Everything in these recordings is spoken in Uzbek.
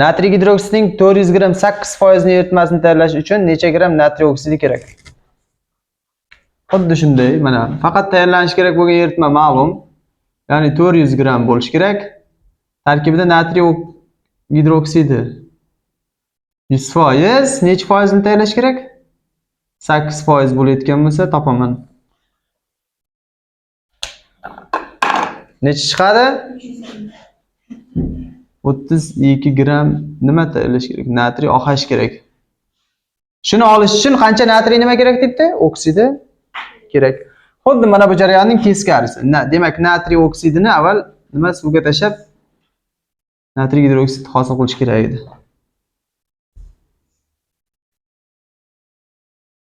Natriy gidroksidining 400 gramm 8% ni eritmasini tayyorlash uchun necha gramm natriy oksidi kerak? Xuddi shunday, mana faqat tayyorlanishi kerak bo'lgan eritma ma'lum. Ya'ni 400 gramm bo'lishi kerak. Tarkibida natriy ok- gidroksidi 100%, necha foizini tayyorlash kerak? 8% bo'layotgan bo'lsa topaman. Necha chiqadi? 32 gramm nima tayyorlash kerak? Natriy OH kerak. Shuni olish uchun qancha natriy nima kerak debdi? Oksidi kerak. Xuddi mana bu jarayonning teskarisi. Na, demak, natriy oksidini avval nima suvga tashlab natriy gidroksid hosil qilish kerak edi.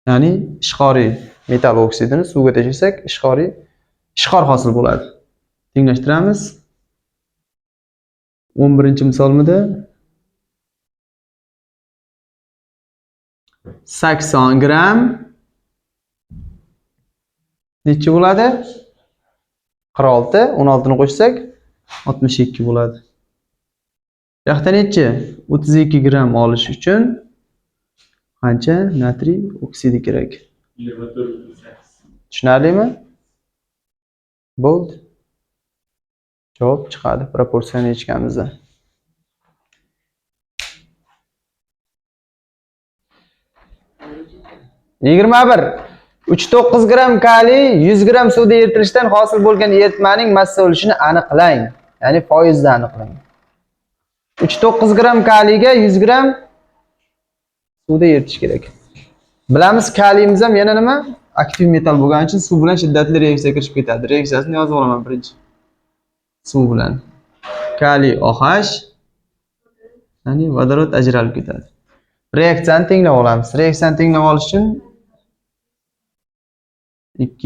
Ya'ni ishqoriy metall oksidini suvga tashlasak, ishqoriy ishqor hosil bo'ladi. Tenglashtiramiz. 11-misolmida 80 gramm nechi bo'ladi? 46, 16 ni qo'shsak 62 bo'ladi. Bu yoqda necha? 32 gramm olish uchun qancha natriy oksidi kerak? Tushunarlimi? Bo'ldi. Javob chiqadi proporsiyani yechganimizda. Yigirma bir. 39 gramm kaliy yuz gramm suvda eritilishdan hosil bo'lgan eritmaning massa ulushini aniqlang. Ya'ni foizda aniqlang. 39 gramm kaliyga yuz gramm suvda eritish kerak. Bilamiz kaliyimiz ham yana nima? Aktiv metal bo'lgani uchun suv bilan shiddatli reaksiyaga kirishib ketadi. Reaksiyasini yozib olaman birinchi. Suv bilan. Kaliy OH ya'ni vodorod ajralib ketadi. Reaksiyani tenglab olamiz. Reaksiyani tenglab olish uchun ikki